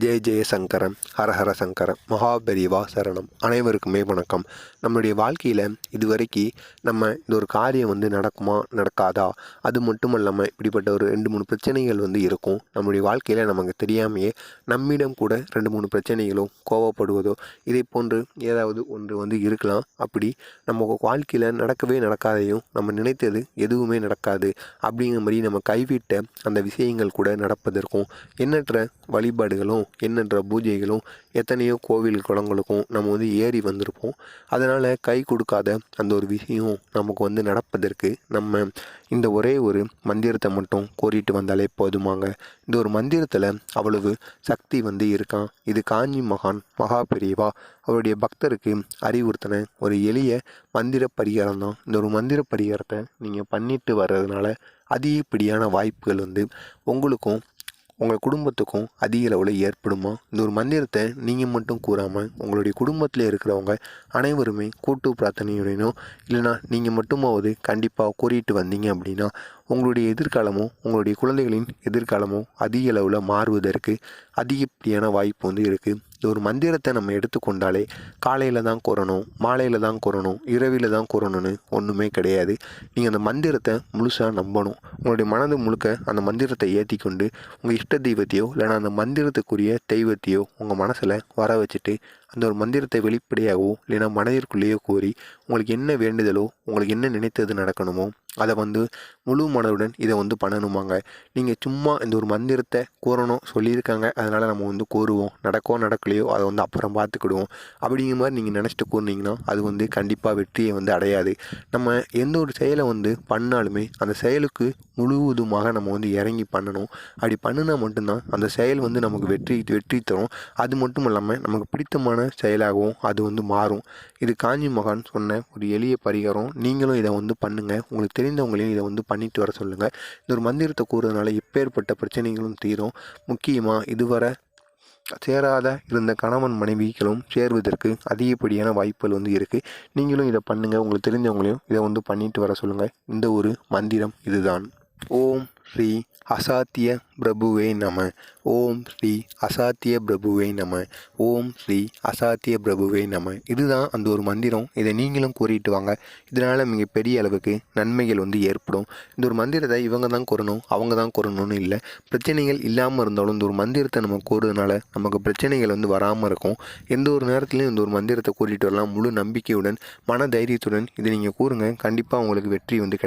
ஜெய ஜெய சங்கரம் ஹரஹர சங்கரம் மகாபெரிவா சரணம். அனைவருக்குமே வணக்கம். நம்மளுடைய வாழ்க்கையில் இதுவரைக்கு நம்ம இந்த ஒரு காரியம் வந்து நடக்குமா நடக்காதா? அது மட்டும் இல்லாமல் இப்படிப்பட்ட ஒரு ரெண்டு மூணு பிரச்சனைகள் வந்து இருக்கும். நம்மளுடைய வாழ்க்கையில் நமக்கு தெரியாமையே நம்மிடம் கூட ரெண்டு மூணு பிரச்சனைகளோ கோவப்படுவதோ இதை போன்று ஏதாவது ஒன்று வந்து இருக்கலாம். அப்படி நம்ம வாழ்க்கையில் நடக்கவே நடக்காதையும் நம்ம நினைத்தது எதுவுமே நடக்காது. அப்படிங்கிற மாதிரி நம்ம கைவிட்ட அந்த விஷயங்கள் கூட நடப்பதற்கும் எண்ணற்ற வழிபாடுகளும் எண்ணற்ற பூஜைகளும் எத்தனையோ கோவில் குளங்களுக்கும் நம்ம வந்து ஏறி வந்திருப்போம். அதனால் கை கொடுக்காத அந்த ஒரு விஷயம் நமக்கு வந்து நடப்பதற்கு நம்ம இந்த ஒரே ஒரு மந்திரத்தை மட்டும் கோரிட்டு வந்தாலே போதுமாங்க. இந்த ஒரு மந்திரத்தில் அவ்வளவு சக்தி வந்து இருக்கான். இது காஞ்சி மகான் மகா பெரியவா அவருடைய பக்தருக்கு அறிவுறுத்தின ஒரு எளிய மந்திர பரிகாரம் தான். இந்த ஒரு மந்திர பரிகாரத்தை நீங்கள் பண்ணிட்டு வர்றதுனால அதிகப்படியான வாய்ப்புகள் வந்து உங்களுக்கும் உங்கள் குடும்பத்துக்கும் அதிக அளவில் ஏற்படுமா? இந்த ஒரு மந்திரத்தை நீங்கள் மட்டும் கூறாமல் உங்களுடைய குடும்பத்தில் இருக்கிறவங்க அனைவருமே கூட்டு பிரார்த்தனையுடனோ இல்லைனா நீங்கள் மட்டுமாவது கண்டிப்பாக கூறிட்டு வந்தீங்க அப்படின்னா உங்களுடைய எதிர்காலமோ உங்களுடைய குழந்தைகளின் எதிர்காலமோ அதிக அளவில் மாறுவதற்கு அதிகப்படியான வாய்ப்பு வந்து இருக்குது இந்த ஒரு மந்திரத்தை நம்ம எடுத்துக்கொண்டாலே காலையில் தான் கூறணும் மாலையில் தான் கூறணும் இரவில் தான் கூறணும்னு ஒன்றுமே கிடையாது. நீங்கள் அந்த மந்திரத்தை முழுசாக நம்பணும். உங்களுடைய மனது முழுக்க அந்த மந்திரத்தை ஏற்றி கொண்டு உங்கள் இஷ்ட தெய்வத்தையோ இல்லைனா அந்த மந்திரத்துக்குரிய தெய்வத்தையோ உங்கள் மனசில் வர வச்சுட்டு அந்த ஒரு மந்திரத்தை வெளிப்படையாகவோ இல்லைனா மனதிற்குள்ளேயோ கூறி உங்களுக்கு என்ன வேண்டுதலோ உங்களுக்கு என்ன நினைத்தது நடக்கணுமோ அதை வந்து முழு மனதுடன் இதை வந்து பண்ணணுமாங்க. நீங்கள் சும்மா இந்த ஒரு மந்திரத்தை கூறணும் சொல்லியிருக்காங்க. அதனால் நம்ம வந்து கூறுவோம். நடக்கோ நடக்கலையோ அதை வந்து அப்புறம் பார்த்துக்கிடுவோம். அப்படிங்கிற மாதிரி நீங்கள் நினச்சிட்டு கூறினீங்கன்னா அது வந்து கண்டிப்பாக வெற்றியை வந்து அடையாது. நம்ம எந்த ஒரு செயலை வந்து பண்ணாலுமே அந்த செயலுக்கு முழுவதுமாக நம்ம வந்து இறங்கி பண்ணணும். அப்படி பண்ணினா மட்டும்தான் அந்த செயல் வந்து நமக்கு வெற்றி வெற்றி தரும். அது மட்டும் இல்லாமல் நமக்கு பிடித்தமான செயலாகவும் அது வந்து மாறும். இது காஞ்சி மகான் சொன்ன ஒரு எளிய பரிகாரம். நீங்களும் இதை வந்து பண்ணுங்கள் உங்களுக்கு தெரிந்தவங்களையும் இதை வந்து பண்ணிட்டு வர சொல்லுங்கள் இந்த ஒரு மந்திரத்தை கூறுறதுனால எப்பேற்பட்ட பிரச்சனைகளும் தீரும். முக்கியமாக இதுவரை சேராத இருந்த கணவன் மனைவிகளும் சேர்வதற்கு அதிகப்படியான வாய்ப்புகள் வந்து இருக்குது நீங்களும் இதை பண்ணுங்கள் உங்களுக்கு தெரிஞ்சவங்களையும் இதை வந்து பண்ணிட்டு வர சொல்லுங்கள் இந்த ஒரு மந்திரம் இதுதான். ஓம். ஸ்ரீ அசாத்திய பிரபுவே நம. ஓம் ஸ்ரீ அசாத்திய பிரபுவே நம. ஓம் ஸ்ரீ அசாத்திய பிரபுவே நம. இதுதான் அந்த ஒரு மந்திரம். இதை நீங்களும் கூறிட்டு வாங்க. இதனால் மிக பெரிய அளவுக்கு நன்மைகள் வந்து ஏற்படும். இந்த ஒரு மந்திரத்தை இவங்க தான் கூறணும் அவங்க தான் கூறணும்னு இல்லை. பிரச்சனைகள் இல்லாமல் இருந்தாலும் இந்த ஒரு மந்திரத்தை நம்ம கூறுறதுனால நமக்கு பிரச்சனைகள் வந்து வராமல் இருக்கும். எந்த ஒரு நேரத்துலையும் இந்த ஒரு மந்திரத்தை கூறிட்டு வரலாம். முழு நம்பிக்கையுடன் மன தைரியத்துடன் இதை நீங்கள் கூறுங்க. கண்டிப்பாக உங்களுக்கு வெற்றி வந்து கிடைக்கும்.